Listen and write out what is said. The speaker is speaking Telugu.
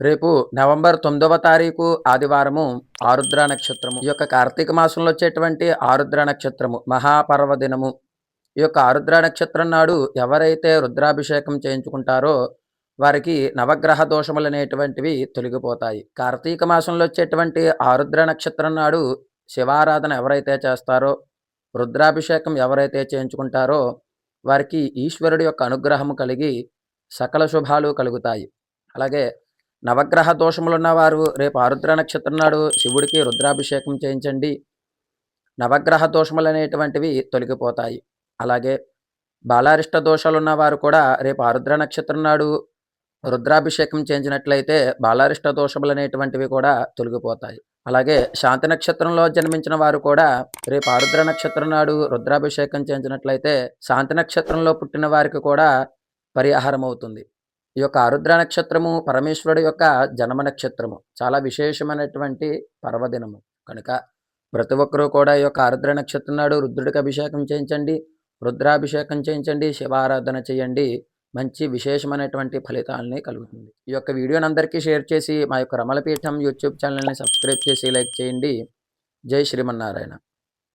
రేపు నవంబర్ తొమ్మిదవ తారీఖు ఆదివారము ఆరుద్ర నక్షత్రము. ఈ యొక్క కార్తీక మాసంలో వచ్చేటువంటి ఆరుద్ర నక్షత్రము మహాపర్వదినము ఈ యొక్క ఆరుద్ర నక్షత్రం నాడు ఎవరైతే రుద్రాభిషేకం చేయించుకుంటారో వారికి నవగ్రహ దోషములు అనేటువంటివి తొలగిపోతాయి. కార్తీక మాసంలో వచ్చేటువంటి ఆరుద్ర నక్షత్రం నాడు శివారాధన ఎవరైతే చేస్తారో రుద్రాభిషేకం ఎవరైతే చేయించుకుంటారో వారికి ఈశ్వరుడి యొక్క అనుగ్రహము కలిగి సకల శుభాలు కలుగుతాయి. అలాగే నవగ్రహ దోషములున్నవారు రేపు ఆరుద్ర నక్షత్రం నాడు శివుడికి రుద్రాభిషేకం చేయించండి. నవగ్రహ దోషములు అనేటువంటివి తొలగిపోతాయి. అలాగే బాలారిష్ట దోషాలు కూడా రేపు ఆరుద్ర నక్షత్రం నాడు రుద్రాభిషేకం చేయించినట్లయితే బాలారిష్ట దోషములు అనేటువంటివి కూడా తొలగిపోతాయి. అలాగే శాంతి నక్షత్రంలో జన్మించిన వారు కూడా రేపు ఆరుద్ర నక్షత్రం నాడు రుద్రాభిషేకం చేయించినట్లయితే శాంతి నక్షత్రంలో పుట్టిన వారికి కూడా పరిహారం అవుతుంది ఈ యొక్క ఆరుద్ర నక్షత్రము పరమేశ్వరుడు యొక్క జన్మ నక్షత్రము. చాలా విశేషమైనటువంటి పర్వదినము. కనుక ప్రతి ఒక్కరూ కూడా ఈ యొక్క ఆరుద్ర నక్షత్రం నాడు రుద్రుడికి అభిషేకం చేయించండి రుద్రాభిషేకం చేయించండి శివారాధన చేయండి. మంచి విశేషమైనటువంటి ఫలితాలని కలుగుతుంది. ఈ యొక్క వీడియోని అందరికీ షేర్ చేసి మా యొక్క రమలపీఠం యూట్యూబ్ ఛానల్ని సబ్స్క్రైబ్ చేసి లైక్ చేయండి. జై శ్రీమన్నారాయణ.